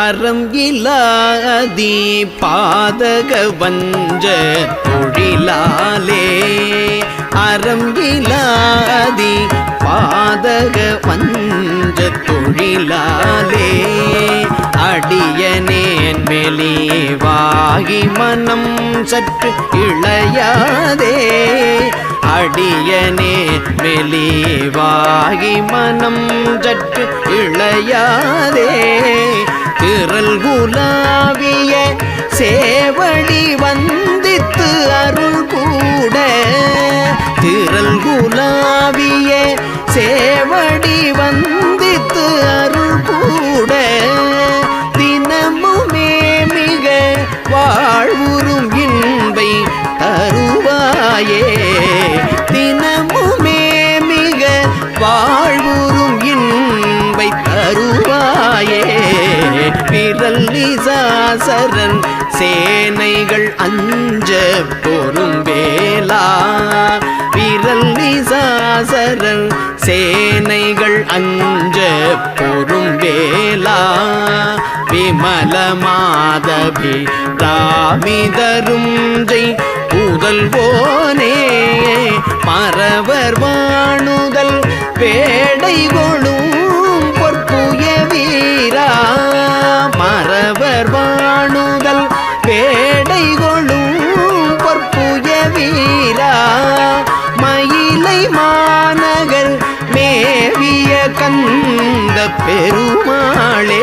அறம் இல்லாதி பாதக வஞ்ச தொழிலாலே. அறம் இல்லாதி பாதக வஞ்ச தொழிலாலே. அடியனேன் மெலிவாகி மனம் சற்று இளையாதே. அடியனே மெலிவாகி மனம் சற்று இளையாதே. திரள் சேவடி வந்தித்து அருள் கூட திரள் குலாவிய சேவடி வந்தித்து அருள் கூட தினமுமே மிக வாழ்வுறும் இன்பை தருவாயே. விரல் நிசாசரன் சேனைகள் அஞ்ச பொறும் வேலா விரல் நிசாசரன் சேனைகள் அஞ்ச பொறும் வேலா விமல மாதவி ராமிதரும் ஜெய் புதல்வோனே மறவர் வாணுதல் வேடை கொழும் வந்த பெருமாளே.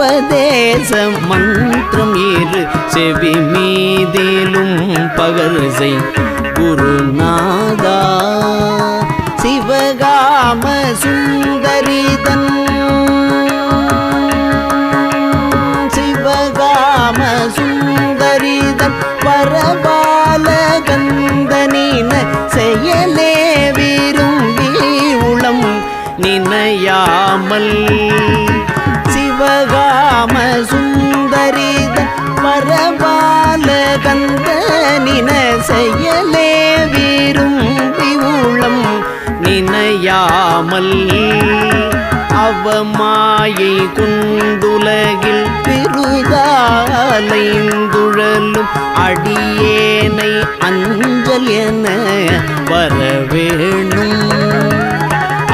உபதேச மன்றம் இரு செவி மீதிலும் பகர்சை குருநாதா சிவகாம சுந்தரிதன் செயலே விரும்பி உளம் நினையாமல். அவமாயை குண்டுலகில் பெருதாலைந்துழலும் அடியேனை அஞ்சல் என வரவேணும்.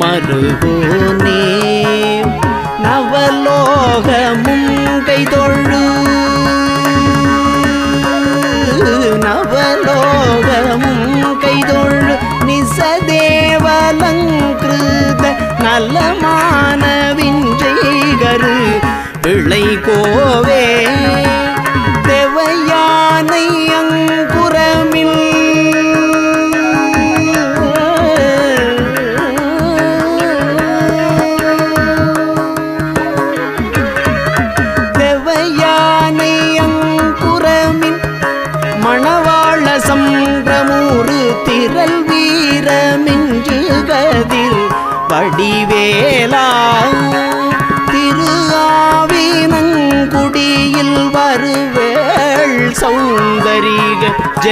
மறுகோனே நவலோகமும் கைதொழு. நவலோகமும் கைதொழு. நிசதேவலங்கிருத நலமான விஞ்சைகரு பிள்ளை கோவே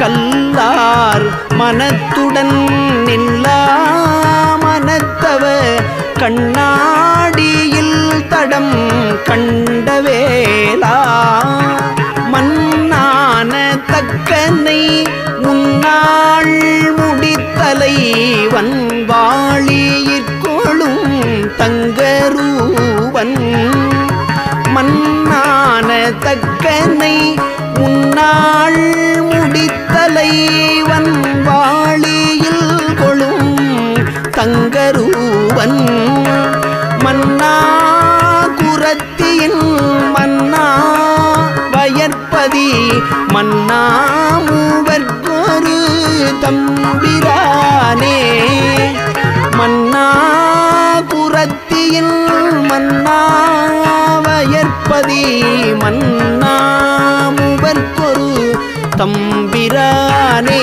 கல்லார் மனத்துடன் நில்லா மனத்தவ கண்ணாடியில் தடம் கண்டவேலா மன்னான தக்கனை முன்னாள் முடித்தலை வன்வாளியிற்கொழும் தங்கரூவன். மன்னா மூவர்க்கொரு தம்பிரானே